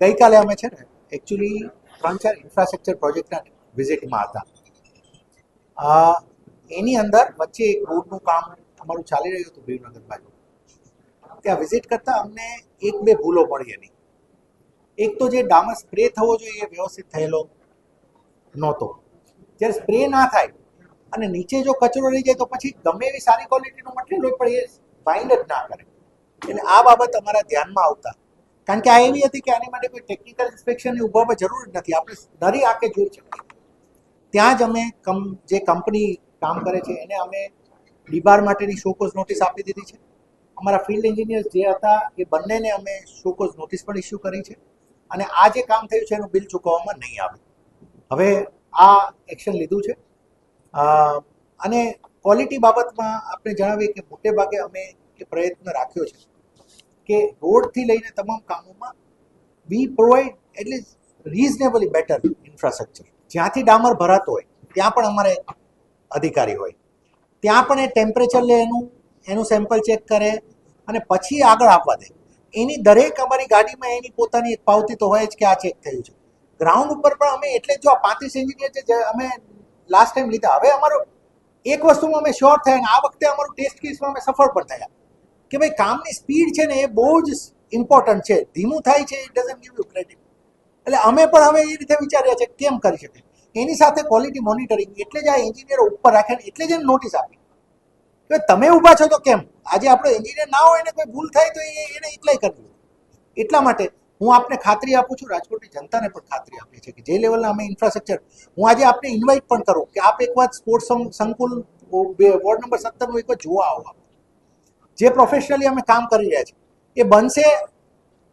ગઈકાલે અમે છે ને એકચ્યુઅલી ત્રણ ચાર ઇન્ફ્રાસ્ટ્રક્ચર પ્રોજેક્ટના વિઝિટમાં હતા. એની અંદર વચ્ચે એક રોડનું કામ અમારું ચાલી રહ્યું હતું ભીમનગર બાજુ. ત્યાં વિઝિટ કરતાં અમને એક બે ભૂલો મળી એની. એક તો જે ડામર સ્પ્રે થવો જોઈએ એ વ્યવસ્થિત થયેલો નહોતો. જ્યારે સ્પ્રે ના થાય અને નીચે જો કચરો રહી જાય તો પછી ગમે એવી સારી ક્વોલિટીનું મટીરિયલ હોય પણ એ બાઇન્ડ જ ના કરે. એટલે આ બાબત અમારા ધ્યાનમાં આવતા. કારણ કે આ એવી હતી કે આની માટે કોઈ ટેકનિકલ ઇન્સ્પેક્શનની ઉભાવવા જરૂર જ નથી. આપણે નરી આંખે જોઈ શકીએ ત્યાં જ અમે કમ, જે કંપની કામ કરે છે, એને અમે ડીબાર માટેની શોકોઝ નોટિસ આપી દીધી છે. અમારા ફિલ્ડ એન્જિનિયર્સ જે હતા, એ બંનેને અમે શોકોઝ નોટિસ પણ ઇસ્યુ કરી છે. અને આ જે કામ થયું છે, એનું બિલ ચૂકવવામાં નહીં આવે. હવે આ એક્શન લીધું છે. અને ક્વોલિટી બાબતમાં આપણે જણાવીએ કે મોટે ભાગે અમે એ પ્રયત્ન રાખ્યો છે. કે રોડથી લઈને તમામ કામોમાં વી પ્રોવાઈડ એટલે રિઝનેબલી બેટર ઇન્ફ્રાસ્ટ્રક્ચર જ્યાંથી ડામર ભરાતો હોય, ત્યાં પણ અમારે અધિકારી હોય. ત્યાં પણ એ ટેમ્પરેચર લે એનું એનું સેમ્પલ ચેક કરે અને પછી આગળ આપવા દે. એની દરેક અમારી ગાડીમાં એની પોતાની એક પાવતી તો હોય જ કે આ ચેક થયું છે. ગ્રાઉન્ડ ઉપર પણ અમે એટલે જો આ પાંત્રીસ એન્જિનિયર છે જે અમે લાસ્ટ ટાઈમ લીધા, હવે અમારો એક વસ્તુમાં અમે શ્યોર થયા અને આ વખતે અમારું ટેસ્ટ કેસમાં અમે સફળ પણ થયા. કે ભાઈ કામની સ્પીડ છે ને એ બહુ જ ઇમ્પોર્ટન્ટ છે. ધીમું થાય છે it doesn't give you credit એટલે અમે પણ હવે એ રીતે વિચાર્યા છે કેમ કરી શકે. એની સાથે ક્વોલિટી મોનિટરિંગ એટલે જ આ એન્જિનિયરો ઉપર રાખે એટલે જ નોટિસ આપી. કે તમે ઊભા છો તો કેમ? આજે આપણો એન્જિનિયર ના હોય ને કોઈ ભૂલ થાય તો એ એને એટલાય કરવું એટલા માટે હું આપને ખાતરી આપું છું, રાજકોટની જનતાને પણ ખાતરી આપી છે કે જે લેવલના અમે ઇન્ફ્રાસ્ટ્રક્ચર હું આજે આપને ઇન્વાઇટ પણ કરું કે આપ એક વાર સ્પોર્ટ્સ સંકુલ વોર્ડ નંબર સત્તરનું એક વાર જોવા આવો. જે પ્રોફેશનલી અમે કામ કરી રહ્યા છીએ. એ બનશે,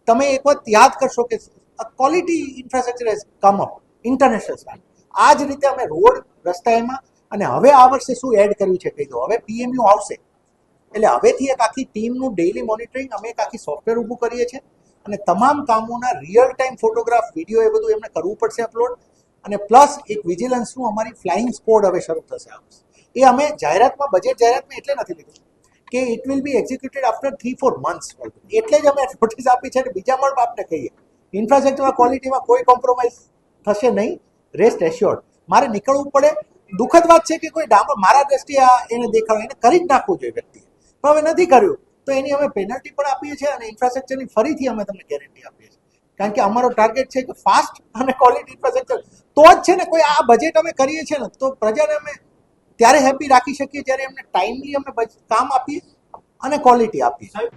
તમે એક વખત યાદ કરશો કે quality infrastructure has come up international stand આ જ રીતે અમે રોડ રસ્તા એમાં, અને હવે આ વર્ષે શું એડ કર્યું છે કહી દો? હવે પીએમયુ આવશે. એટલે હવેથી એક આખી ટીમનું ડેઇલી મોનિટરિંગ અમે એક આખી સોફ્ટવેર ઊભું કરીએ છીએ, અને તમામ કામોના રિયલ ટાઈમ ફોટોગ્રાફ વીડિયો એ બધું એમને કરવું પડશે અપલોડ અને પ્લસ એક વિજિલન્સનું અમારી ફ્લાઇંગ સ્કોડ હવે શરૂ થશે આ એ અમે જાહેરાતમાં બજેટ જાહેરાતમાં એટલે નથી લીધું. કે it will be executed after three four months એટલે જ અમે નોટિસ આપી છે અને બીજા પણ આપને કહીએ. ઇન્ફ્રાસ્ટ્રક્ચરમાં ક્વોલિટીમાં કોઈ કોમ્પ્રોમાઇઝ થશે નહીં. રેસ્ટ એશ્યોર્ડ મારે નીકળવું પડે. દુઃખદ વાત છે કે કોઈ ડામર મારા દ્રષ્ટિએ એને દેખાવ એને કરી જ નાખવું જોઈએ વ્યક્તિએ. પણ હવે નથી કર્યું. તો એની અમે પેનલ્ટી પણ આપીએ છીએ અને ઇન્ફ્રાસ્ટ્રક્ચરની ફરીથી અમે તમને ગેરંટી આપીએ છીએ. કારણ કે અમારો ટાર્ગેટ છે કે ફાસ્ટ અને ક્વોલિટી ઇન્ફ્રાસ્ટ્રક્ચર તો જ છે ને કોઈ આ બજેટ અમે કરીએ છીએ ને, તો પ્રજાને અમે ત્યારે હેપી રાખી શકીએ જ્યારે એમને ટાઈમલી અમે કામ આપીએ અને ક્વોલિટી આપીએ.